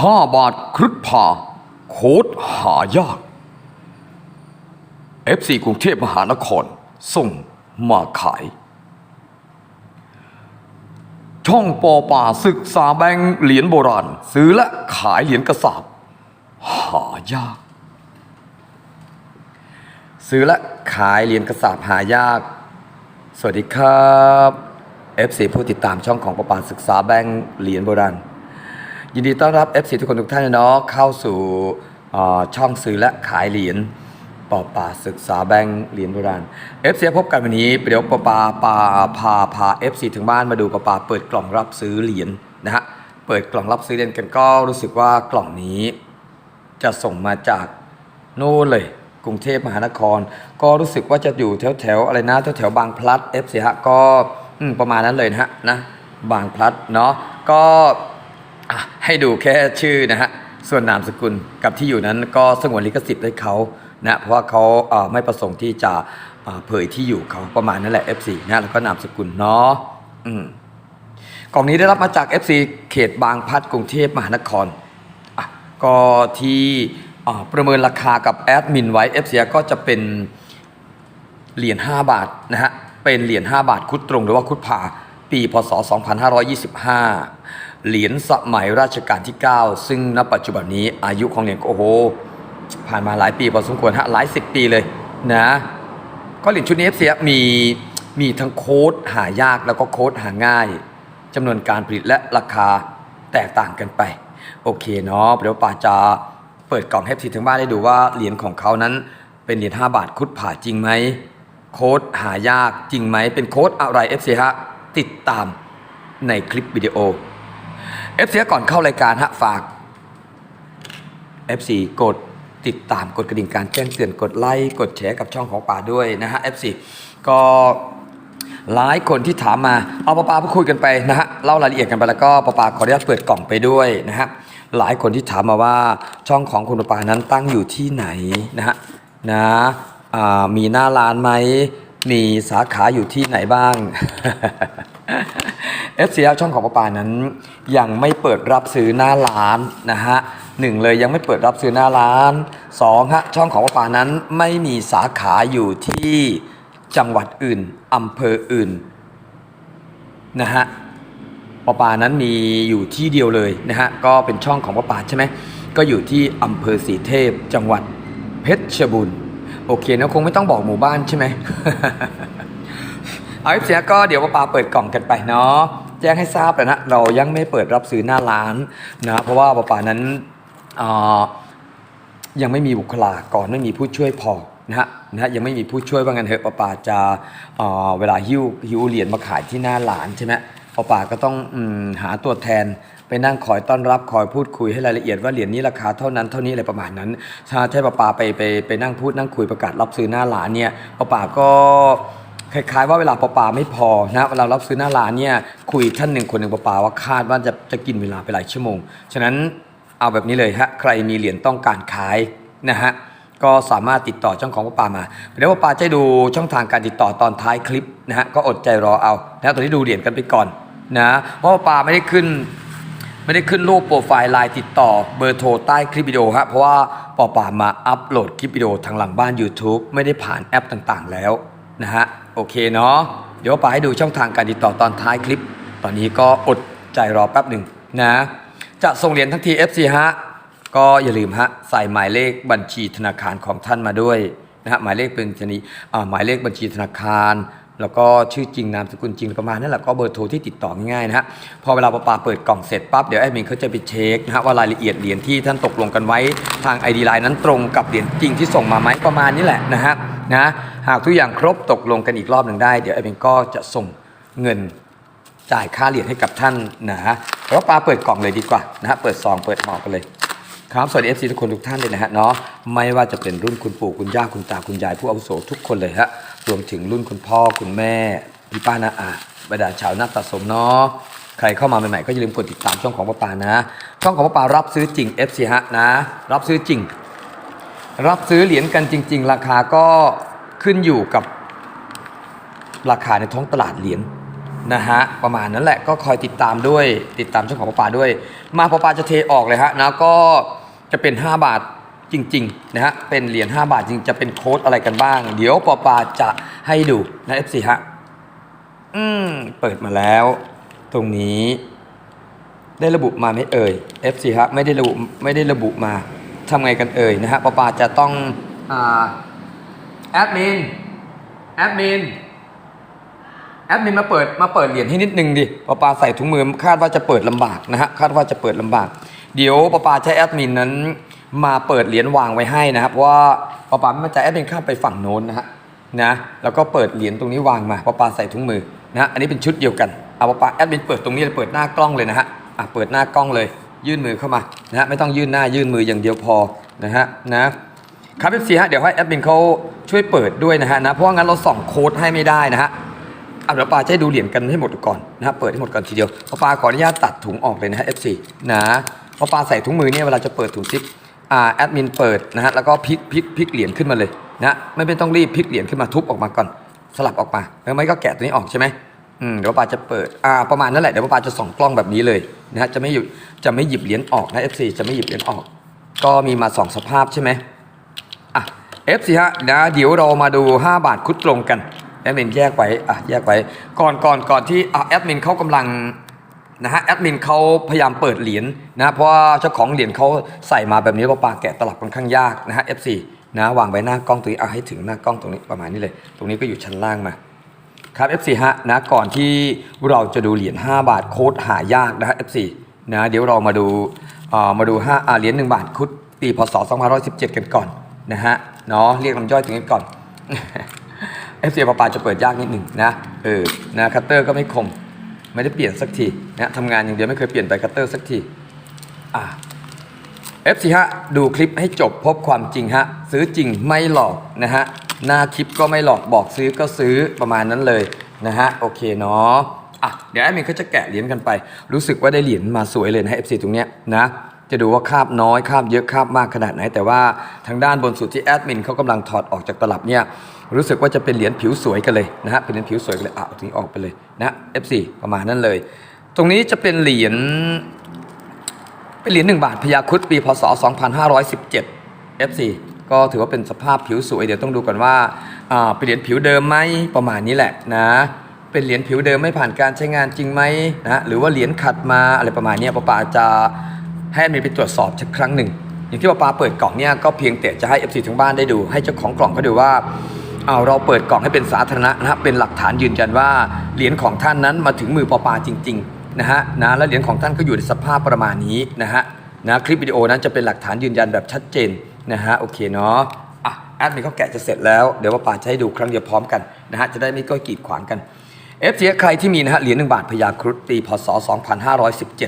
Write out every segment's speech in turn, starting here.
ห้าบาทครึกพาโคตรหายาก FC กรุงเทพมหานคร ส่งมาขาย ช่องปอป่าศึกษาแบงค์เหรียญโบราณ ซื้อและขายเหรียญกระสาบหายาก ซื้อและขายเหรียญกระสาบหายาก สวัสดีครับ FC ผู้ติดตามช่องของประปาศึกษาแบงค์เหรียญโบราณ ยินดีต้อนรับ FC ทุกคนทุกท่านเนาะเข้าสู่ช่องซื้อและขายเหรียญปอป่าศึกษาแบงค์เหรียญโบราณ FC พบกันวันนี้เดี๋ยวปอปาปาพาพา FC ถึงบ้านมาดูปอปาเปิดกล่องรับซื้อเหรียญนะฮะเปิดกล่องรับซื้อเหรียญกันก็รู้สึกว่ากล่องนี้จะส่งมาจากโน่นเลยกรุงเทพมหานคร ก็รู้สึกว่าจะอยู่แถวแถวๆอะไรนะแถวแถวๆบางพลัด F สิฮะก็ประมาณนั้นเลยนะฮะนะบางพลัดเนาะก็ ให้ดูแค่ชื่อนะฮะส่วนนามสกุลกับที่อยู่นั้นก็สงวนลิขสิทธิ์ให้เขานะเพราะว่าเขาเไม่ประสงค์ที่จะเผยที่อยู่เขาประมาณนั่นแหละ F4 นะแล้วก็นามสกุลเนาะกล่องนี้ได้รับมาจาก FC เขตบางพัดกรุงเทพมหานครก็ที่ประเมินราคากับแอดมินไว้ f อก็จะเป็นเหรียญ5บาทนะฮะเป็นเหรียญ5บาทคุดตรงหรือว่าคุดผ่าปีพศ 2525 เหรียญสมัยราชการที่ 9 ซึ่งณปัจจุบันนี้อายุของเหรียญก็โอ้โห ผ่านมาหลายปีพอสมควรฮะหลายสิบปีเลยนะก็เหรียญชุดนี้ f อมีมีทั้งโค้ดหายากแล้วก็โค้ดหาง่ายจำนวนการผลิตและราคาแตกต่างกันไป โอเคเนาะเดี๋ยวป่าจะเปิดกล่องให้ทีถึงบ้านได้ดูว่าเหรียญของเขานั้นเป็นเหรียญ5บาทคุดผ่าจริงไหมโค้ดหายากจริงไหมเป็นโค้ดอะไร FC ฮะติดตามในคลิปวิดีโอ FC ก่อนเข้ารายการฮะฝาก FC กดติดตามกดกระดิ่งการแจ้งเตือนกดไลค์กดแชร์กับช่องของป่าด้วยนะฮะ FC ก็หลายคนที่ถามมาเอาปาปาพูดคุยกันไปนะฮะเล่ารายละเอียดกันไปแล้วก็ปาปาขออนุญาตเปิดกล่องไปด้วยนะฮะหลายคนที่ถามมาว่าช่องของคุณปาปานั้นตั้งอยู่ที่ไหนนะฮะนะมีหน้าร้านไหม มีสาขาอยู่ที่ไหนบ้างเอฟซีช่องของปาปานั้น ยังไม่เปิดรับซื้อหน้าร้านนะฮะหนึ่งเลยยังไม่เปิดรับซื้อหน้าร้านสองฮะช่องของปาปานั้นไม่มีสาขาอยู่ที่จังหวัดอื่นอำเภออื่นนะฮะปาปานั้นมีอยู่ที่เดียวเลยนะฮะก็เป็นช่องของปาปาใช่ไหมก็อยู่ที่อำเภอสีเทพ จังหวัดเพชรบูรณ์ โอเคนะคงไม่ต้องบอกหมู่บ้านใช่ไหมเอาเสียก็เดี๋ยวป้าเปิดกล่องกันไปเนาะแจ้งให้ทราบแล้วนะเรายังไม่เปิดรับซื้อหน้าร้านนะเพราะว่าปาปานั้นยังไม่มีบุคลากรไม่มีผู้ช่วยพอนะฮะนะยังไม่มีผู้ช่วยว่างั้นเถอะปาปาจะอ่าเวลาหิ้วหิ้วเหรียญมาขายที่หน้าร้านใช่ไหมป้าปาก็ต้องอหาตัวแทน ไปนั่งคอยต้อนรับคอยพูดคุยให้รายละเอียดว่าเหรียญนี้ราคาเท่านั้นเท่านี้อะไรประมาณนั้นถ้าใช่ปาปาไปไปไปนั่งพูดนั่งคุยประกาศรับซื้อหน้าร้านเนี่ยปาปาก็คล้ายๆว่าเวลาปลาปาไม่พอนะเวลารับซื้อหน้าร้านเนี่ยคุยท่านหนึ่งคนหนึ่งปลาปาว่าคาดว่าจะจะกินเวลาไปหลายชั่วโมง ฉะนั้นเอาแบบนี้เลยฮะใครมีเหรียญต้องการขายนะฮะก็สามารถติดต่อช่องของปลาปามาเดี๋ยวปลาปาจะดูช่องทางการติดต่อตอนท้ายคลิปนะฮะก็อดใจรอเอานะตอนนี้ดูเหรียญกันไปก่อนนะเพราะว่าปลาไม่ได้ขึ้น ไม่ได้ขึ้นรูปโปรไฟล์ไลน์ติดต่อเบอร์โทรใต้คลิปวิดีโอฮะเพราะว่าปอป่ามาอัปโหลดคลิปวิดีโอทางหลังบ้าน YouTube ไม่ได้ผ่านแอปต่างๆ แล้วนะฮะโอเคเนาะเดี๋ยวปาให้ดูช่องทางการติดต่อตอนท้ายคลิป ตอนนี้ก็อดใจรอแป๊บหนึ่งนะจะส่งเหรียญทั้งที FC ฮะก็อย่าลืมฮะใส่หมายเลขบัญชีธนาคารของท่านมาด้วยนะฮะหมายเลขเป็นชนีอ่าหมายเลขบัญชีธนาคาร แล้วก็ชื่อจริงนามสกุลจริงประมาณนั้นแหละก็เบอร์โทรที่ติดต่อง่ายๆนะฮะพอเวลาปปาเปิดกล่องเสร็จปั๊บเดี๋ยวแอดมินเขาจะไปเช็คนะฮะว่ารายละเอียดเหรียญที่ท่านตกลงกันไว้ทาง ID Line นั้นตรงกับเหรียญจริงที่ส่งมาไหมประมาณนี้แหละนะฮะนะหากทุกอย่างครบตกลงกันอีกรอบหนึ่งได้เดี๋ยวแอดมินก็จะส่งเงินจ่ายค่าเหรียญให้กับท่านนะฮะแล้วปาเปิดกล่องเลยดีกว่านะฮะเปิดซองเปิดห่อกันเลย ครับสวัสดีเอฟซีทุกคนทุกท่านเลยนะฮะเนาะไม่ว่าจะเป็นรุ่นคุณปู่คุณย่าคุณตาคุณยายผู้อาวุโสทุกคนเลยฮะรวมถึงรุ่นคุณพ่อคุณแม่พี่ป้านาอาบรรดาชาวนักสะสมเนาะใครเข้ามาใหม่ๆก็อย่าลืมกดติดตามช่องของป้าปานะช่องของป้าปารับซื้อจริง FC ฮะนะรับซื้อจริง รับซื้อเหรียญกันจริง ๆ ราคาก็ขึ้นอยู่กับราคาในท้องตลาดเหรียญนะฮะประมาณนั้นแหละก็คอยติดตามด้วยติดตามช่องของปอปาด้วย มาปอปาจะเทออกเลยฮะนะก็ จะเป็น 5 บาทจริงๆนะฮะเป็นเหรียญ5บาทจริงจะเป็นโค้ดอะไรกันบ้าง เดี๋ยวปอปาจะให้ดูนะ FC ฮะอืมเปิดมาแล้ว ตรงนี้ ได้ระบุมาไหมเอ่ย FC ฮะไม่ได้ระบุไม่ได้ระบุมาทำไงกันเอ่ยนะฮะปอปาจะต้องอ่าแอดมินแอดมินแอดมินมาเปิดมาเปิดเหรียญให้นิดนึงดิปอปาใส่ถุงมือคาดว่าจะเปิดลำบากนะฮะคาดว่าจะเปิดลำบาก เดี๋ยวปอปาใช้แอดมินนั้น มาเปิดเหรียญวางไว้ให้นะครับเพราะว่าปอปาไม่มั่นใจแอดมินข้ามไปฝั่งโน้นนะฮะนะแล้วก็เปิดเหรียญตรงนี้วางมาปอปาใส่ถุงมือนะอันนี้เป็นชุดเดียวกันเอาปอปาแอดมินเปิดตรงนี้เลยเปิดหน้ากล้องเลยนะฮะอะเปิดหน้ากล้องเลย ยื่นมือเข้ามานะฮะไม่ต้องยื่นหน้ายื่นมืออย่างเดียวพอนะฮะนะครับเอฟซีฮะเดี๋ยวให้แอดมินเขาช่วยเปิดด้วยนะฮะนะเพราะงั้นเราส่องโค้ดให้ไม่ได้นะฮะเอาเดี๋ยวปาจะให้ดูเหรียญกันให้หมดก่อนนะครับเปิดให้หมดก่อนทีเดียวพอปาขออนุญาตตัดถุงออกเลยนะฮะ F4 นะ พอปลาใส่ถุงมือเนี่ยเวลาจะเปิดถุงซิปอ่าแอดมินเปิดนะฮะแล้วก็พลิกพลิกพลิกเหรียญขึ้นมาเลยนะไม่เป็นต้องรีบพลิกเหรียญขึ้นมาทุบออกมาก่อนสลับออกมาแล้วไม่ก็แกะตัวนี้ออกใช่ไหมอืมเดี๋ยวปลาจะเปิดอ่าประมาณนั้นแหละเดี๋ยวปลาจะส่องกล้องแบบนี้เลยนะฮะจะไม่หยิบจะไม่หยิบเหรียญออกนะ F4 จะไม่หยิบเหรียญออก ก็มีมาสองสภาพใช่ไหมอะ F สิฮะนะเดี๋ยวเรามาดู 5 บาทคุดตรงกันแอดมินแยกไว้อะแยกไว้ก่อนก่อนก่อนที่อะแอดมินเขากำลัง นะฮะแอดมินเขาพยายามเปิดเหรียญนะเพราะว่าเจ้าของเหรียญเขาใส่มาแบบนี้เพราะปาแกะตลับค่อนข้างยากนะฮะ F4 นะวางไว้หน้ากล้องตรงนี้เอาให้ถึงหน้ากล้องตรงนี้ประมาณนี้เลย ตรงนี้ก็อยู่ชั้นล่างมาครับ F4 ฮะนะก่อนที่เราจะดูเหรียญ5บาทโค้ดหายากนะฮะ F4 นะเดี๋ยวเรามาดูเอ่อมาดู5อ่าเหรียญ1บาทคุดปีพศ2517 กันก่อนนะฮะเนาะเรียกลำย่อยถึงกันก่อน F4 ปาปาจะเปิดยากนิดหนึ่งนะเออนะคัตเตอร์ก็ไม่คม ไม่ได้เปลี่ยนสักทีนะทำงานอย่างเดียวไม่เคยเปลี่ยนไปคัตเตอร์สักทีอะ F4 ฮะดูคลิปให้จบพบความจริงฮะซื้อจริงไม่หลอกนะฮะหน้าคลิปก็ไม่หลอกบอกซื้อก็ซื้อประมาณนั้นเลยนะฮะโอเคเนาะอะเดี๋ยวแอดมินเขาจะแกะเหรียญกันไป รู้สึกว่าได้เหรียญมาสวยเลยนะฮะ F4 ตรงเนี้ยนะจะดูว่าคาบน้อยคาบเยอะคาบมากขนาดไหน แต่ว่าทางด้านบนสุดที่แอดมินเขากำลังถอดออกจากตลับเนี่ย รู้สึกว่าจะเป็นเหรียญผิวสวยกันเลยนะฮะเป็นเหรียญผิวสวยกันเลยอะเอาตรงนี้ออกไปเลยนะ F4 ประมาณนั้นเลย ตรงนี้จะเป็นเหรียญเป็นเหรียญ1บาทพยาคุดปีพศ 2517 F4 ก็ถือว่าเป็นสภาพผิวสวยเดี๋ยวต้องดูก่อนว่าอ่าเป็นเหรียญผิวเดิมไหมประมาณนี้แหละนะเป็นเหรียญผิวเดิมไม่ผ่านการใช้งานจริงไหมนะหรือว่าเหรียญขัดมาอะไรประมาณนี้ป้าปาจะให้มีไปตรวจสอบสักครั้งหนึ่งอย่างที่ป้าปาเปิดกล่องเนี่ยก็เพียงแต่จะให้ F4 ทั้งบ้านได้ดู ให้เจ้าของกล่องเขาดูว่า เอาเราเปิดกล่องให้เป็นสาธารณะนะฮะเป็นหลักฐานยืนยันว่าเหรียญของท่านนั้นมาถึงมือปอปาจริงๆนะฮะนะและเหรียญของท่านก็อยู่ในสภาพประมาณนี้นะฮะนะคลิปวิดีโอนั้นจะเป็นหลักฐานยืนยันแบบชัดเจนนะฮะโอเคเนาะอะแอดมินเขาแกะจะเสร็จแล้วเดี๋ยวปอปาจะให้ดูครั้งเดียวพร้อมกันนะฮะจะได้ไม่ก้อยกีดขวางกัน f อฟซีใครที่มีนะฮะเหรียญหนึ่งบาทพญาครุฑปีพศ 2517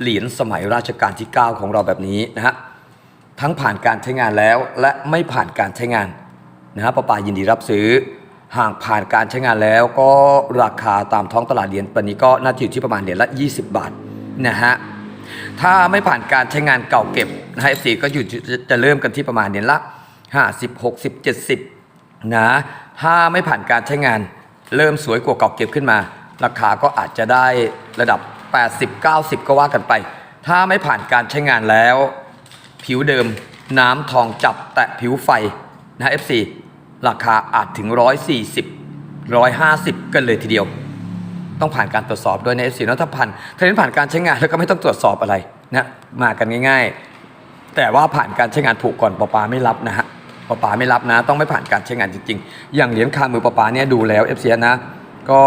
เหรียญสมัยราชการที่ 9 ของเราแบบนี้นะฮะทั้งผ่านการใช้งานแล้วและไม่ผ่านการใช้งาน นะฮะป้าปายินดีรับซื้อ หากผ่านการใช้งานแล้วก็ราคาตามท้องตลาดเหรียญปันนี้ก็น่าจะอยู่ที่ประมาณเหรียญละ 20 บาทนะฮะถ้าไม่ผ่านการใช้งานเก่าเก็บนะฮะ FC ก็อยู่จะจะเริ่มกันที่ประมาณเหรียญละ 50 60 70นะถ้าไม่ผ่านการใช้งานเริ่มสวยกว่าเก่าเก็บขึ้นมา ราคาก็อาจจะได้ระดับ 80 90 ก็ว่ากันไป ถ้าไม่ผ่านการใช้งานแล้ว ผิวเดิมน้ำทองจับแตะผิวไฟนะ FC ราคาอาจถึง 140 150 กันเลยทีเดียว ต้องผ่านการตรวจสอบโดยใน FC นอะถ้าผ่านถ้าเน้นผ่านการใช้งานแล้วก็ไม่ต้องตรวจสอบอะไรนะมากันง่าย ๆ แต่ว่าผ่านการใช้งานผูกก่อนปอปาไม่รับนะฮะปอปาไม่รับนะ ต้องไม่ผ่านการใช้งานจริงๆ อย่างเหรียญคามือปอปาเนี่ยดูแล้ว FC นะก็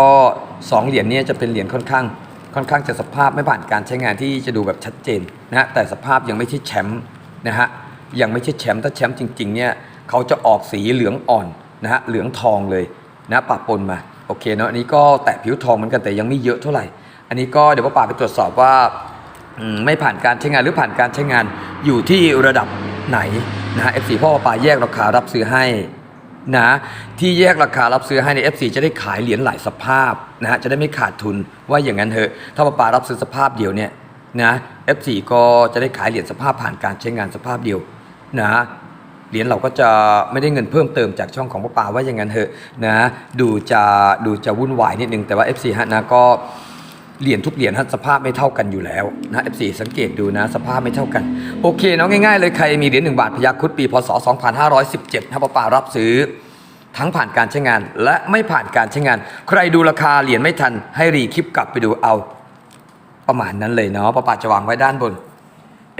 สองเหรียญเนี่ยจะเป็นเหรียญค่อนข้าง ค่อนข้างจะสภาพไม่ผ่านการใช้งานที่จะดูแบบชัดเจนนะฮะแต่สภาพยังไม่ใช่แชมป์นะฮะยังไม่ใช่แชมป์ถ้าแชมป์จริงๆเนี่ย เขาจะออกสีเหลืองอ่อนนะฮะเหลืองทองเลยนะปะปนมาโอเคเนาะอันนี้ก็แตะผิวทองเหมือนกันแต่ยังไม่เยอะเท่าไหร่ อันนี้ก็เดี๋ยวป้าป่าไปตรวจสอบว่าไม่ผ่านการใช้งานหรือผ่านการใช้งานอยู่ที่ระดับไหนนะฮะ F4 พ่อป้าป่าแยกราคารับซื้อให้นะที่แยกราคารับซื้อให้ใน FC จะได้ขายเหรียญหลายสภาพนะฮะจะได้ไม่ขาดทุนว่าอย่างนั้นเถอะ ถ้าปาป่ารับซื้อสภาพเดียวเนี่ยนะ F4 ก็จะได้ขายเหรียญสภาพผ่านการใช้งานสภาพเดียวนะ เหรียญเราก็จะไม่ได้เงินเพิ่มเติมจากช่องของป้าปาว่าอย่างนั้นเถอะนะดูจะดูจะวุ่นวายนิดนึงแต่ว่า FC ฮะนะก็เหรียญทุกเหรียญฮะสภาพไม่เท่ากันอยู่แล้วนะ F4 สังเกตดูนะ สภาพไม่เท่ากัน โอเคเนาะง่ายๆเลยใครมีเหรียญ1บาทพยัคฆ์คุดปีพศ 2517ถ้าป้าปารับซื้อ ทั้งผ่านการใช้งานและไม่ผ่านการใช้งาน ใครดูราคาเหรียญไม่ทัน ให้รีคลิปกลับไปดูเอาประมาณนั้นเลยเนาะป้าปาจะวางไว้ด้านบน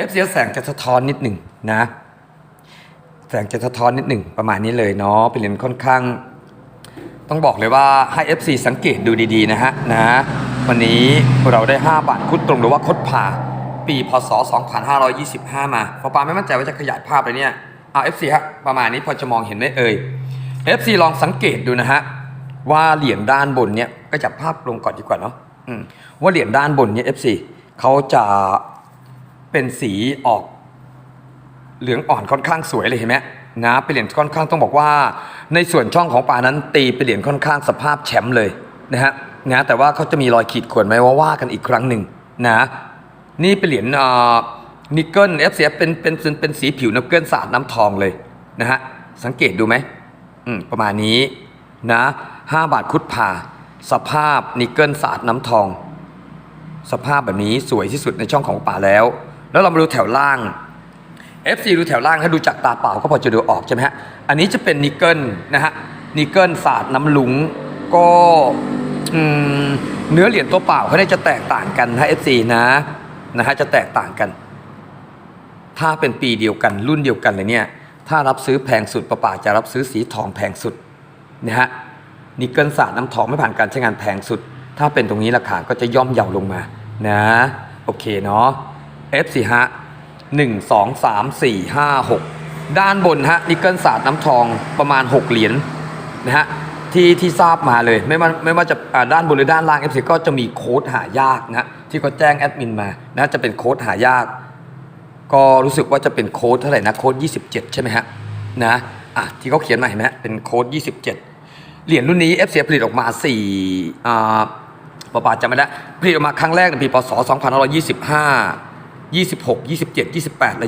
F เสียแสงจะสะท้อนนิดหนึ่งนะ แสงจะสะท้อนนิดหนึ่งประมาณนี้เลยเนาะเป็นเหรียญค่อนข้าง ต้องบอกเลยว่าให้ FC สังเกตดูดีๆนะฮะนะ วันนี้เราได้ 5 บาทคุดตรงหรือว่าคดผ่า ปีพศ 2525 มาพอปาไม่มั่นใจว่าจะขยายภาพเลยเนี่ยเอา FC ฮะประมาณนี้พอจะมองเห็นไหมเอ่ย FC ลองสังเกตดูนะฮะว่าเหรียญด้านบนเนี่ยก็จับภาพลงก่อนดีกว่าเนาะว่าเหรียญด้านบนเนี่ย FC เขาจะเป็นสีออก เหลืองอ่อนค่อนข้างสวยเลยเห็นไหมนะเป็นเหรียญค่อนข้างต้องบอกว่า ในส่วนช่องของป่านั้นตีเป็นเหรียญค่อนข้างสภาพแชมป์เลยนะฮะนะแต่ว่าเขาจะมีรอยขีดข่วนไหมว่าว่ากันอีกครั้งหนึ่งนะนี่เป็นเหรียญนิกเกิล FCF เป็นเป็นเป็นเป็นสีผิวนิกเกิลสาดน้ำทองเลยนะฮะสังเกตดูไหมอืมประมาณนี้นะ5บาทคุดผ่า สภาพนิกเกิลสาดน้ำทอง สภาพแบบนี้สวยที่สุดในช่องของป่าแล้ว แล้วเรามาดูแถวล่าง FC ดูแถวล่างถ้าดูจากตาเปล่าก็พอจะดูออกใช่ไหมฮะ อันนี้จะเป็นนิกเกิลนะฮะ นิกเกิลศาสตร์น้ำหลุงก็เนื้อเหรียญตัวเปล่าเขาเนี่ยจะแตกต่างกันนะ FC นะนะฮะจะแตกต่างกัน ถ้าเป็นปีเดียวกันรุ่นเดียวกันเลยเนี่ย ถ้ารับซื้อแพงสุดประป่าจะรับซื้อสีทองแพงสุดนะฮะ นิกเกิลศาสตร์น้ำทองไม่ผ่านการใช้งานแพงสุด ถ้าเป็นตรงนี้ราคาก็จะย่อมเยาลงมานะ โอเคเนาะ F4 ฮะ หนึ่งสองสามสี่ห้าหกด้านบนฮะนิกเกิลศาสตร์น้ำทองประมาณ 6 เหรียญนะฮะที่ที่ทราบมาเลยไม่ว่าไม่ว่าจะด้านบนหรือด้านล่าง F4 ก็จะมีโค้ดหายากนะที่เขาแจ้งแอดมินมานะจะเป็นโค้ดหายาก ก็รู้สึกว่าจะเป็นโค้ดเท่าไหร่นะโค้ด27 ใช่ไหมฮะนะอะที่เขาเขียนมาเห็นไหมเป็นโค้ด27 เหรียญรุ่นนี้ f อผลิตออกมา4อ่าประปาจำไม่ได้ผลิตออกมาครั้งแรกในปีพศ2525 26 27 28 และ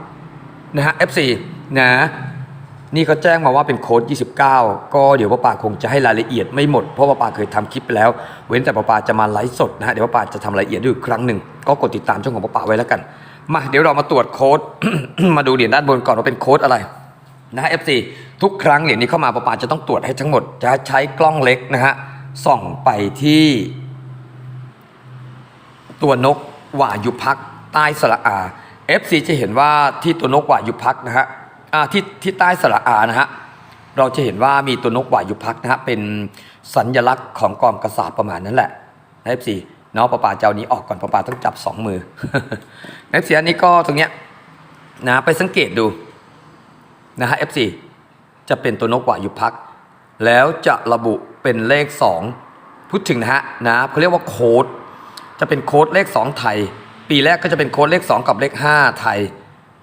29 นะฮะ F4 นะนี่เขาแจ้งมาว่าเป็นโค้ด 29 ก็เดี๋ยวป้าปาคงจะให้รายละเอียดไม่หมด เพราะป้าปาเคยทำคลิปไปแล้ว เว้นแต่ป้าปาจะมาไลฟ์สดนะฮะ เดี๋ยวป้าปาจะทำรายละเอียดด้วยอีกครั้งหนึ่ง ก็กดติดตามช่องของป้าปาไว้แล้วกัน มาเดี๋ยวเรามาตรวจโค้ด มาดูเหรียญด้านบนก่อนว่าเป็นโค้ดอะไรนะฮะ FC ทุกครั้งเหรียญนี้เข้ามาประปาจะต้องตรวจให้ทั้งหมด จะใช้กล้องเล็กนะฮะ ส่องไปที่ ตัวนกว่ายุพัก ใต้สระอา FC จะเห็นว่าที่ตัวนกหวายุพักนะฮะอ่าที่ที่ใต้สระอานะฮะเราจะเห็นว่ามีตัวนกหวายุพักนะฮะเป็นสัญลักษณ์ของกองกระสาบประมาณนั้นแหละนะ FC เนาะประปาเจ้านี้ออกก่อนประปาต้องจับสองมือ FC อันนี้ก็ตรงเนี้ยนะไปสังเกตดูนะฮะ F4 จะเป็นตัวนกหวายุพัก แล้วจะระบุเป็นเลข 2 พูดถึงนะฮะนะเขาเรียกว่าโค้ดจะเป็นโค้ดเลข 2 ไทย ปีแรกก็จะเป็นโค้ดเลข 2 กับเลข 5 ไทย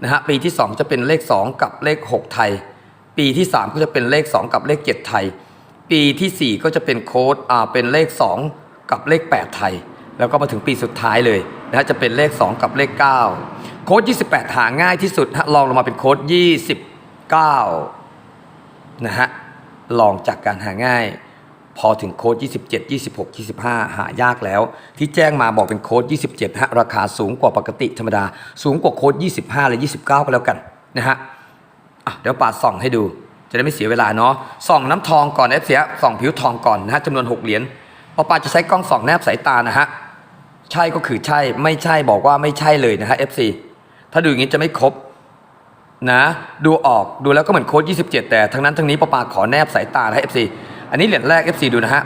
นะฮะปีที่ 2 จะเป็นเลข 2 กับเลข 6 ไทย ปีที่ 3 ก็จะเป็นเลข 2 กับเลข 7 ไทย ปีทีสี่4 ก็จะเป็นโค้ดอ่าเป็นเลข 2 กับเลข 8 ไทย แล้วก็มาถึงปีสุดท้ายเลยนะฮะจะเป็นเลข 2 กับเลข 9 โค้ด 28 หาง่ายที่สุดฮะลองลงมาเป็นโค้ด 29 นะฮะลองจากการหาง่าย พอถึงโค้ด 27 26 25 หายากแล้ว ที่แจ้งมาบอกเป็นโค้ด 27ฮะราคาสูงกว่าปกติธรรมดา สูงกว่าโค้ด 25 และ 29 ก็แล้วกันนะฮะเดี๋ยวปาดส่องให้ดู จะได้ไม่เสียเวลาเนาะส่องน้ำทองก่อน F เสียส่องผิวทองก่อนนะฮะจำนวน 6 เหรียญพอปาจะใช้กล้องส่องแนบสายตานะฮะใช่ก็คือใช่ไม่ใช่บอกว่าไม่ใช่เลยนะฮะ FC ถ้าดูอย่างนี้จะไม่ครบนะดูออกดูแล้วก็เหมือนโค้ด27 แต่ทั้งนั้นทั้งนี้ปาปาขอแนบสายตานะ FC อันนี้เหรียญแรก FC ดูนะฮะ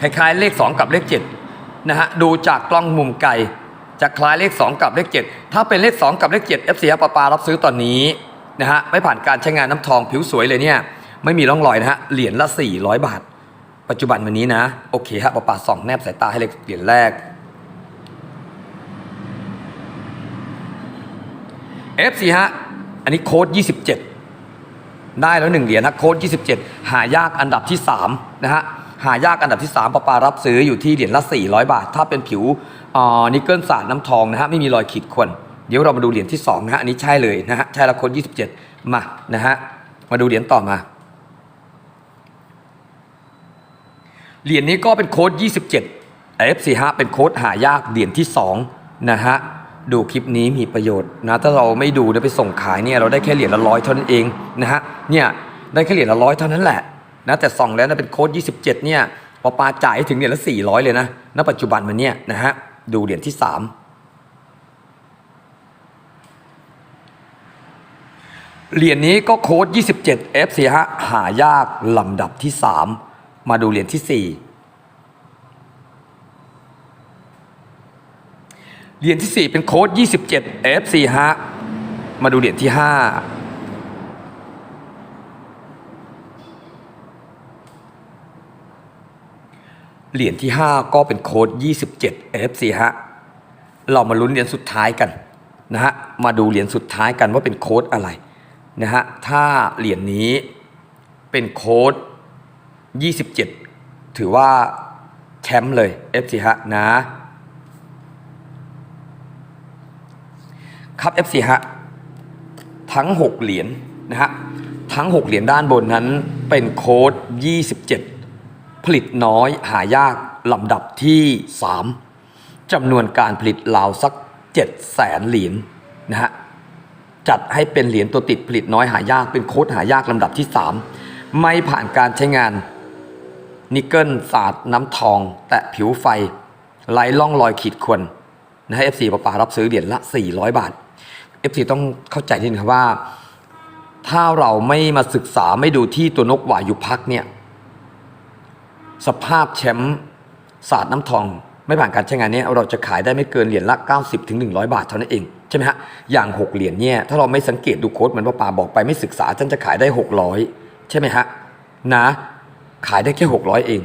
คล้ายๆเลข 2 กับเลข7นะฮะดูจากกล้องมุมไกลจะคล้ายเลข 2 กับเลข 7 ถ้าเป็นเลข 2 กับเลข 7 FC ปาปารับซื้อตอนนี้นะฮะไม่ผ่านการใช้งานน้ำทองผิวสวยเลยเนี่ยไม่มีร่องรอยนะฮะเหรียญละ 400 บาท ปัจจุบันวันนี้นะโอเคฮะปาปาส่องแนบสายตาให้เลขเหรียญแรก FC ฮะอันนี้โค้ด27 ได้แล้วหนึ่งเหรียญนะโค้ด27 หายากอันดับที่ 3 นะฮะ หายากอันดับที่ 3ปาปารับซื้ออยู่ที่เหรียญละ 400 บาท ถ้าเป็นผิวนิกเกิลสาดน้ำทองนะฮะ ไม่มีรอยขีดข่วนเดี๋ยวเรามาดูเหรียญที่2นะฮะอันนี้ใช่เลยนะฮะ ใช่ละโค้ด27 มานะฮะ มาดูเหรียญต่อมา เหรียญนี้ก็เป็นโค้ด27 F45 เป็นโค้ดหายากเหรียญที่2นะฮะ ดูคลิปนี้มีประโยชน์นะถ้าเราไม่ดูแล้วไปส่งขายเนี่ยเราได้แค่เหรียญละร้อยเท่านั้นเองนะฮะเนี่ยได้แค่เหรียญละร้อยเท่านั้นแหละนะแต่ส่องแล้วนะเป็นโค้ด27 เนี่ยปอปาจ่ายถึงเหรียญละ400 เลยนะณปัจจุบันมันเนี่ยนะฮะดูเหรียญที่ 3 เหรียญนี้ก็โค้ด27 F45 หายากลำดับที่ 3 มาดูเหรียญที่ 4 เหรียญที่ 4 เป็นโค้ด27 F45 มาดูเหรียญที่ 5 เหรียญที่ 5 ก็เป็นโค้ด27 F45 เรามาลุ้นเหรียญสุดท้ายกันนะฮะ มาดูเหรียญสุดท้ายกันว่าเป็นโค้ดอะไรนะฮะ ถ้าเหรียญนี้เป็นโค้ด27 ถือว่าแชมป์เลย F45 นะ ครับ F4 ฮะทั้ง 6 เหรียญนะฮะทั้ง 6 เหรียญด้านบนนั้นเป็นโค้ด 27 ผลิตน้อยหายากลำดับที่ 3จำนวนการผลิตราวสัก 7 แสนเหรียญนะฮะจัดให้เป็นเหรียญตัวติดผลิตน้อยหายากเป็นโค้ดหายากลำดับที่ 3 ไม่ผ่านการใช้งาน นิกเกิลสาดน้ำทอง แตะผิวไฟไร้ล่องรอยขีดข่วนนะฮะ FC ปะปารับซื้อเหรียญละ 400 บาท FC ต้องเข้าใจนิดนึงครับว่า ถ้าเราไม่มาศึกษาไม่ดูที่ตัวนกหวายุพักเนี่ย สภาพแชมป์ศาสตร์น้ำทอง ไม่ผ่านการใช้งานเนี้เราจะขายได้ไม่เกินเหรียญละ 90ถึง100 บาทเท่านั้นเองใช่ไหมฮะอย่าง 6 เหรียญเนี่ยถ้าเราไม่สังเกตดูโค้ดเหมือนว่าป่าบอกไปไม่ศึกษาท่านจะขายได้ 600 ใช่ไหมฮะนะ ขายได้แค่ 600 เอง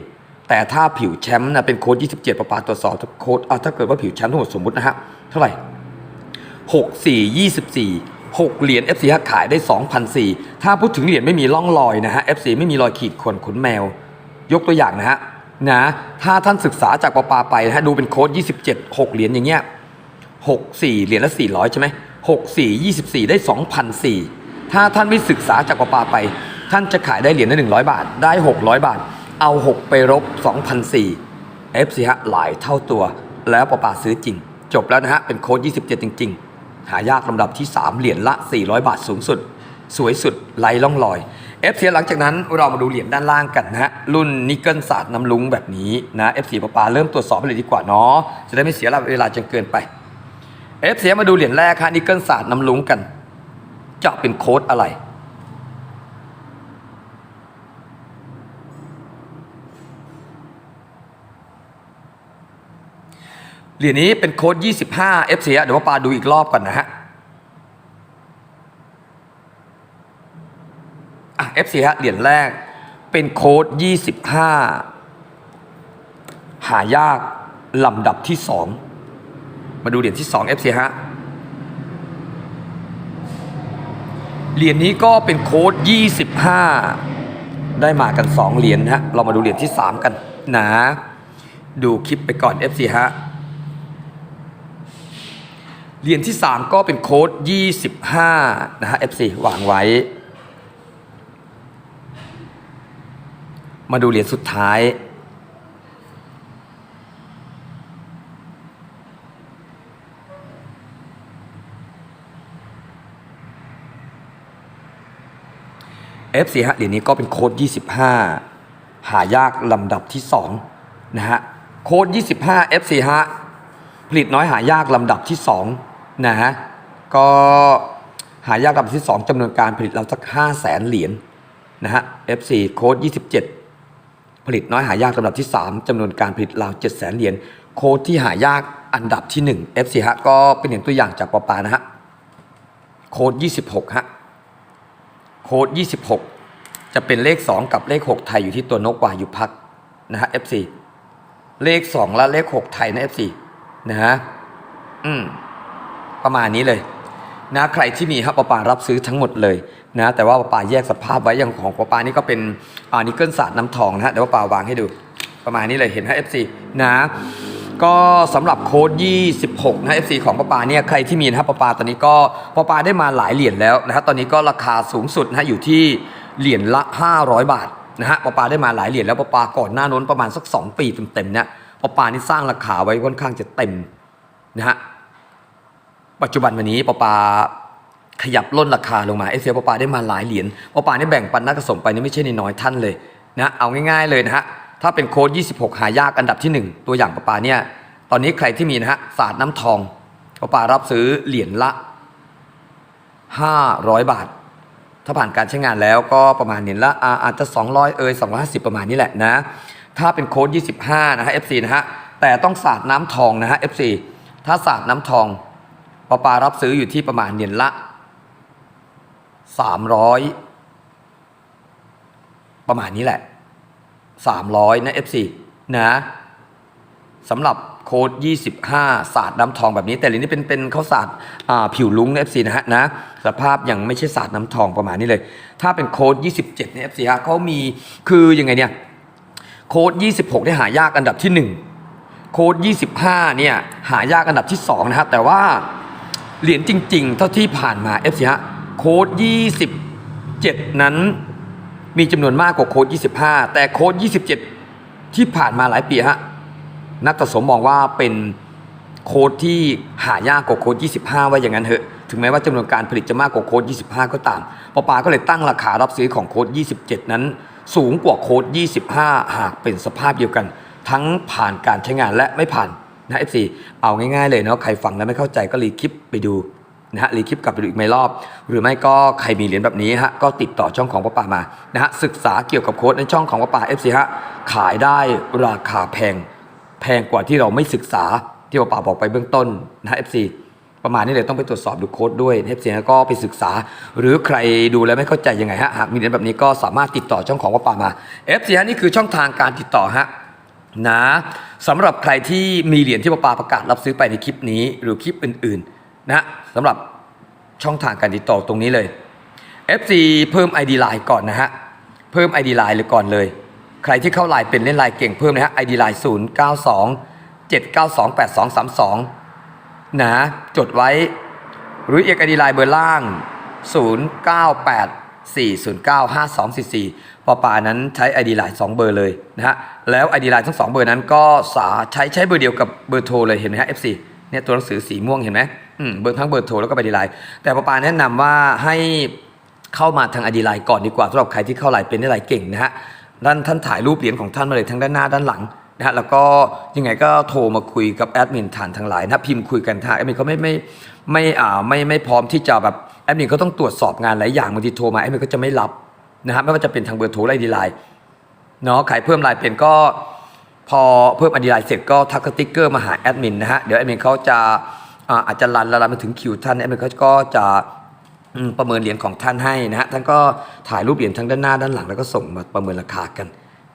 แต่ถ้าผิวแชมป์นะเป็นโค้ด27ประปาตรวจสอบโค้ดเอะถ้าเกิดว่าผิวแชมป์ทั้งหมดสมมตินะฮะเท่าไหร่ 6 4 24 6 เหรียญ FC ฮะขายได้ 2,004ถ้าพูดถึงเหรียญไม่มีร่องรอยนะฮะ FC ไม่มีรอยขีดข่วนขนแมว ยกตัวอย่างนะฮะนะถ้าท่านศึกษาจากปปาไปนะฮะดูเป็นโค้ด 27 6 เหรียญอย่างเงี้ย6 4 เหรียญละ 400 ใช่ไหม6 4 24 ได้ 2,004ถ้าท่านไม่ศึกษาจากปปาไป ท่านจะขายได้เหรียญละ100 บาท ได้ 600 บาท เอา 6 ไปรบ 2,004 FC ฮะหลายเท่าตัว แล้วปปาซื้อจริง จบแล้วนะฮะเป็นโค้ด 27 จริง ๆ หายากลำดับที่ 3 เหรียญละ 400 บาทสูงสุด สวยสุดไร้ล่องรอย FC หลังจากนั้นเรามาดูเหรียญด้านล่างกันนะฮะรุ่นนิกเกิลศาสตร์น้ำลุงแบบนี้นะ F4 ปปาเริ่มตรวจสอบไปเลยดีกว่าเนาะจะได้ไม่เสียเวลาจนเกินไป F4 มาดูเหรียญแรกฮะนิกเกิลศาสตร์น้ำลุงกัน จะเป็นโค้ดอะไร เหรียญนี้เป็นโค้ด 25 FC เดี๋ยวว่าปาดูอีกรอบก่อนนะฮะอะ FC ฮะเหรียญแรกเป็นโค้ด 25 หายากลำดับที่ 2 มาดูเหรียญที่ 2 FC ฮะเหรียญนี้ก็เป็นโค้ด 25 ได้มากัน 2 เหรียญฮะ เรามาดูเหรียญที่ 3 กันนะ ดูคลิปไปก่อน FC ฮะ เหรียญที่ 3 ก็เป็นโค้ด 25 นะฮะ FC วางไว้ มาดูเหรียญสุดท้าย F4 ฮะเหรียญนี้ก็เป็นโค้ด 25 หายากลำดับที่ 2 นะฮะ โค้ด 25 F4 ฮะผลิตน้อยหายากลำดับที่ 2 นะฮะก็หายากลำดับที่ 2จำนวนการผลิตเราสัก 5 0 0แสนเหรียญนะฮะ F4 โค้ด27 ผลิตน้อยหายากลำดับที่ 3จำนวนการผลิตเรา7 0 0 0 0 0เหรียญโค้ดที่หายากอันดับที่ 1 F4 ฮะก็เป็นเหรียญตัวอย่างจากปปานะฮะโค้ด26ฮะโค้ด26 จะเป็นเลข 2 กับเลข 6 ไทยอยู่ที่ตัวนกว่าอยุพักนะฮะ F4 เลข 2 และเลข 6 ไทยนะ F4 นะฮะอืม ประมาณนี้เลยนะใครที่มีครับปอปารับซื้อทั้งหมดเลยนะแต่ว่าปอปาแยกสภาพไว้อย่างของปอปานี่ก็เป็นอ่านิกเกิลศาสตร์น้ำทองนะฮะเดี๋ยวปอปาวางให้ดูประมาณนี้เลยเห็นฮะ F4 นะก็สำหรับโค้ด 26 นะ FC ของปะปาเนี่ยใครที่มีนะครับปะปาตอนนี้ก็ปะปาได้มาหลายเหรียญแล้วนะครับตอนนี้ก็ราคาสูงสุดนะฮะอยู่ที่เหรียญละ 500 บาทนะฮะปะปาได้มาหลายเหรียญแล้วปะปาก่อนหน้านั้นประมาณสัก 2 ปีเต็มๆเนี่ยปะปานี่สร้างราคาไว้ค่อนข้างจะเต็มนะฮะ ปัจจุบันวันนี้ปะปาขยับล่นราคาลงมาเอฟซียปะปาได้มาหลายเหรียญปะปานี่แบ่งปันนักสมไปนี่ไม่ใช่น้อยท่านเลยนะเอาง่ายๆเลยนะฮะถ้าเป็นโค้ด 26 หายากอันดับที่ 1 ตัวอย่างปะปาเนี่ยตอนนี้ใครที่มีนะฮะศาสตร์น้ำทองปะปารับซื้อเหรียญละ 500 บาท ถ้าผ่านการใช้งานแล้วก็ประมาณเหรียญละอาจจะ 200 เอย250 ประมาณนี้แหละนะถ้าเป็นโค้ด 25 นะฮะ FC นะฮะแต่ต้องศาสตร์น้ำทองนะฮะ FC ถ้าศาสตร์น้ำทอง อปลารับซื้ออยู่ที่ประมาณเหรียญละ300ประมาณนี้แหละ300นะ FC นะสำหรับโค้ด25 ศาสตร์น้ำทองแบบนี้ แต่เหรียญนี้เป็นเป็นข้าวศาสตร์ผิวลุ้งใน FC นะฮะนะสภาพยังไม่ใช่ศาสตร์น้ำทองประมาณนี้เลย ถ้าเป็นโค้ด27เนี่ย FC ฮะเขามีคือยังไงเนี่ยโค้ด26ได้หายากอันดับที่ 1 โค้ด25เนี่ยหายากอันดับที่2นะครับแต่ว่า เหรียญจริง ๆ เท่าที่ผ่านมา FC ฮะโค้ด 27 นั้นมีจำนวนมากกว่าโค้ด 25 แต่โค้ด 27 ที่ผ่านมาหลายปีฮะนักสะสมมองว่าเป็นโค้ดที่หายากกว่าโค้ด 25 ว่าอย่างนั้นเถอะ ถึงแม้ว่าจำนวนการผลิตจะมากกว่าโค้ด 25 ก็ตามปปาก็เลยตั้งราคารับซื้อของโค้ด 27 นั้น สูงกว่าโค้ด 25 หากเป็นสภาพเดียวกัน ทั้งผ่านการใช้งานและไม่ผ่าน นะ FC เอาง่ายๆเลยเนาะใครฟังแล้วไม่เข้าใจก็รีคลิปไปดูนะฮะรีคลิปกลับไปดูอีกไม่รอบ หรือไม่ก็ใครมีเหรียญแบบนี้ฮะก็ติดต่อช่องของป้าป่ามานะฮะศึกษาเกี่ยวกับโค้ดในช่องของป้าป่า FC ฮะขายได้ราคาแพง แพงกว่าที่เราไม่ศึกษาที่ป้าป่าบอกไปเบื้องต้นนะ FC ประมาณนี้เลยต้องไปตรวจสอบดูโค้ดด้วย FC แล้วก็ไปศึกษา หรือใครดูแล้วไม่เข้าใจยังไงฮะหากมีเหรียญแบบนี้ก็สามารถติดต่อช่องของป้าป่ามา FC ฮะนี่คือช่องทางการติดต่อฮะ นะสำหรับใครที่มีเหรียญที่ปาปาประกาศรับซื้อไปในคลิปนี้ หรือคลิปอื่นๆนะสำหรับช่องทางการติดต่อตรงนี้เลย FC เพิ่ม ID Line ก่อนนะฮะ เพิ่ม ID Line เลยก่อนเลย ใครที่เข้าไลน์เป็นเล่นไลน์เก่งเพิ่มนะฮะ ID Line 0 9 2 7 9 2 8 2 3 2นะจดไว้ หรือเอกไอดีไลน์เบอร์ล่าง 098 4095244ปอปานั้นใช้ ID ไลน์2เบอร์เลยนะฮะแล้ว ID ไลน์ทั้ง 2 เบอร์นั้นก็สาใช้ใช้เบอร์เดียวกับเบอร์โทรเลยเห็นไหมฮะ FC เนี่ยตัวหนังสือสีม่วงเห็นไหมอืมเบอร์ทั้งเบอร์โทรแล้วก็ ID ไลน์แต่ปอปาแนะนำว่าให้เข้ามาทาง ID ไลน์ก่อนดีกว่าสำหรับใครที่เข้าไลน์เป็นได้ไลน์เก่งนะฮะท่านท่านถ่ายรูปเหรียญของท่านมาเลยทั้งด้านหน้าด้านหลังนะฮะแล้วก็ยังไงก็โทรมาคุยกับแอดมินผ่านทางไลน์นะพิมพ์คุยกันทางแอดมินเขาไม่ไม่ไม่อ่าไม่ไม่พร้อมที่จะแบบ แอดมินเขาต้องตรวจสอบงานหลายอย่างบางทีโทรมาแอดมินก็จะไม่รับนะฮะไม่ว่าจะเป็นทางเบอร์โทรไลน์ดีไลน์เนาะขายเพิ่มไลน์เป็นก็พอเพิ่มอดีไลน์เสร็จก็ทักสติ๊กเกอร์มาหาแอดมินนะฮะเดี๋ยวแอดมินเขาจะอาจจะรันล้วรันมาถึงคิวท่านแอดมินเขาก็จะประเมินเหรียญของท่านให้นะฮะท่านก็ถ่ายรูปเหรียญทั้งด้านหน้าด้านหลังแล้วก็ส่งมาประเมินราคากัน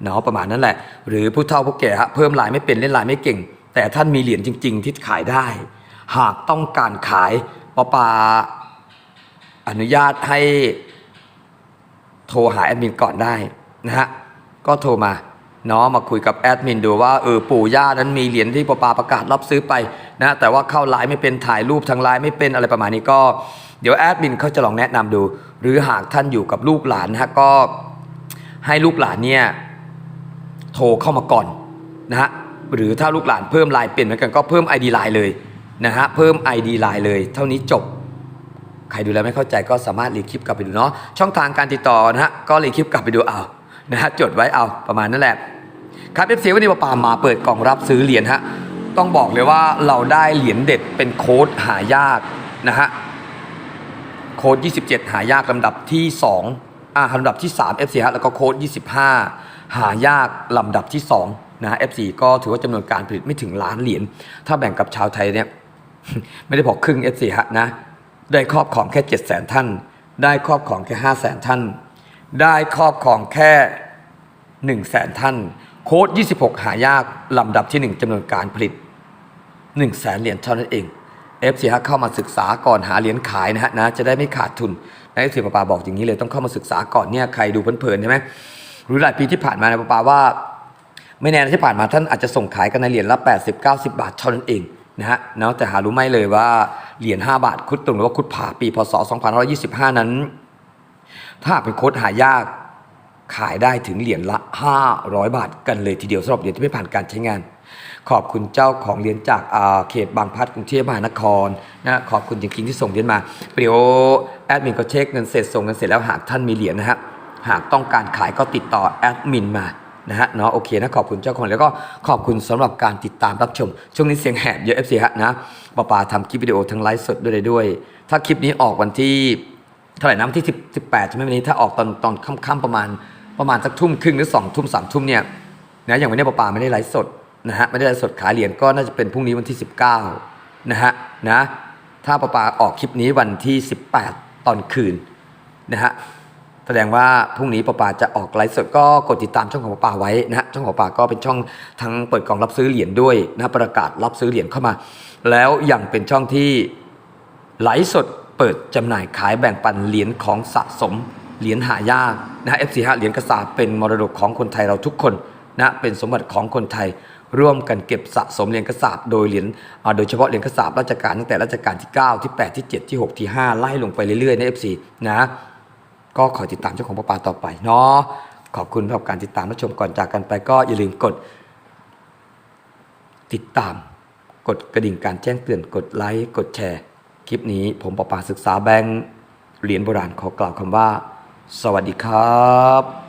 เนาะประมาณนั้นแหละ หรือผู้เฒ่าผู้แก่ฮะเพิ่มลายไม่เป็นเล่นลายไม่เก่ง แต่ท่านมีเหรียญจริง ๆ ที่ขายได้ หากต้องการขายปอปา อนุญาตให้โทรหาแอดมินก่อนได้นะฮะก็โทรมาเนาะมาคุยกับแอดมินดูว่าเออปู่ย่านั้นมีเหรียญที่ปปาประกาศรับซื้อไปนะแต่ว่าเข้าไลน์ไม่เป็นถ่ายรูปทางไลน์ไม่เป็นอะไรประมาณนี้ก็ เดี๋ยวแอดมินเขาจะลองแนะนำดู หรือหากท่านอยู่กับลูกหลานนะฮะก็ให้ลูกหลานเนี่ยโทรเข้ามาก่อนนะฮะหรือถ้าลูกหลานเพิ่มไลน์เป็นเหมือนกันก็เพิ่ม ID ไลน์เลยนะฮะเพิ่ม ID ไลน์เลย เท่านี้จบ ใครดูแล้วไม่เข้าใจก็สามารถรีคลิปกลับไปดูเนาะช่องทางการติดต่อนะฮะก็รีคลิปกลับไปดูเอานะฮะจดไว้เอาประมาณนั่นแหละครับเอฟซีวันนี้ปาปามาเปิดกล่องรับซื้อเหรียญฮะต้องบอกเลยว่าเราได้เหรียญเด็ดเป็นโค้ดหายากนะฮะโค้ด27 หายากลำดับที่ 2อ่าลำดับที่3 FC ฮะแล้วก็โค้ด25 หายากลำดับที่2นะฮะ FC ก็ถือว่าจำนวนการผลิตไม่ถึงล้านเหรียญถ้าแบ่งกับชาวไทยเนี่ย ไม่ได้พอครึ่ง FC ฮะนะ ได้ครอบของแค่7 0 0 0 0 0ท่าน ได้ครอบของแค่5 0 0 0 0 0ท่าน ได้ครอบของแค่1 0 0 0 0แสนท่าน โค้ด26 หายากลำดับที่ 1จำนวนการผลิต1 0 0 0 0แเหรียญเท่านั้นเอง FC ฮะเข้ามาศึกษาก่อนหาเหรียญขายนะฮะนะจะได้ไม่ขาดทุนนายเอฟซีปาปาบอกอย่างนี้เลยต้องเข้ามาศึกษาก่อนเนี่ยใครดูเพลินๆใช่ไหมหรือหลายปีที่ผ่านมานปาปาว่า ไม่แน่นที่ผ่านมาท่านอาจจะส่งขายกันในเหรียญละ80 90 บาทเท่านั้นเอง นะฮะเนาะแต่หารู้ไหมเลยว่าเหรียญ5บาทคุดตรงหรือว่าคุดผาปีพศ2525 นั้น ถ้าเป็นโค้ดหายากขายได้ถึงเหรียญละ 500 บาทกันเลยทีเดียวสำหรับเหรียญที่ไม่ผ่านการใช้งาน ขอบคุณเจ้าของเหรียญจากอาเขตบางพัดกรุงเทพมหานครนะขอบคุณจริงๆที่ส่งเหรียญมาเดี๋ยวแอดมินก็เช็คเงินเสร็จส่งเงินเสร็จแล้วหากท่านมีเหรียญนะฮะหากต้องการขายก็ติดต่อแอดมินมา นะฮะเนาะโอเคนะขอบคุณเจ้าของแล้วก็ขอบคุณสำหรับการติดตามรับชม ช่วงนี้เสียงแหบเยอะ FC ฮะนะปาปาทำคลิปวิดีโอทั้งไลฟ์สดด้วยด้วย ถ้าคลิปนี้ออกวันที่เท่าไหร่นะวันที่10 18ใช่ไหมวันนี้ถ้าออกตอนตอนค่ำๆประมาณประมาณสักทุ่มครึ่งหรือสองทุ่มสามทุ่มเนี่ยนะอย่างวันนี้ปาปาไม่ได้ไลฟ์สดนะฮะไม่ได้ไลฟ์สดขายเหรียญก็น่าจะเป็นพรุ่งนี้วันที่ 19นะฮะนะถ้าปาปาออกคลิปนี้วันที่ 18 ตอนคืนนะฮะ แสดงว่าพรุ่งนี้ปาปาจะออกไลฟ์สดก็กดติดตามช่องของปาปาไว้นะฮะช่องของปาปาก็เป็นช่องทั้งเปิดกล่องรับซื้อเหรียญด้วยนะประกาศรับซื้อเหรียญเข้ามา แล้วยังเป็นช่องที่ไลฟ์สดเปิดจำหน่ายขายแบ่งปันเหรียญของสะสมเหรียญหายากนะฮะ FC ฮะเหรียญกระสาเป็นมรดกของคนไทยเราทุกคนนะเป็นสมบัติของคนไทยร่วมกันเก็บสะสมเหรียญกระสาบโดยเหรียญโดยเฉพาะเหรียญกระสาบราชการตั้งแต่รัชกาลที่ 9 ที่ 8 ที่ 7 ที่ 6 ที่ 5 ไล่ลงไปเรื่อยๆน FC นะ ก็ขอติดตามเจ้าของประปาต่อไปเนาะขอบคุณสำหรับการติดตามรับชมก่อนจากกันไปก็อย่าลืมกด ติดตาม กดกระดิ่งการแจ้งเตือนกดไลค์กดแชร์ คลิปนี้ผมปอปาศึกษาแบงค์เหรียญโบราณขอกล่าวคำว่า สวัสดีครับ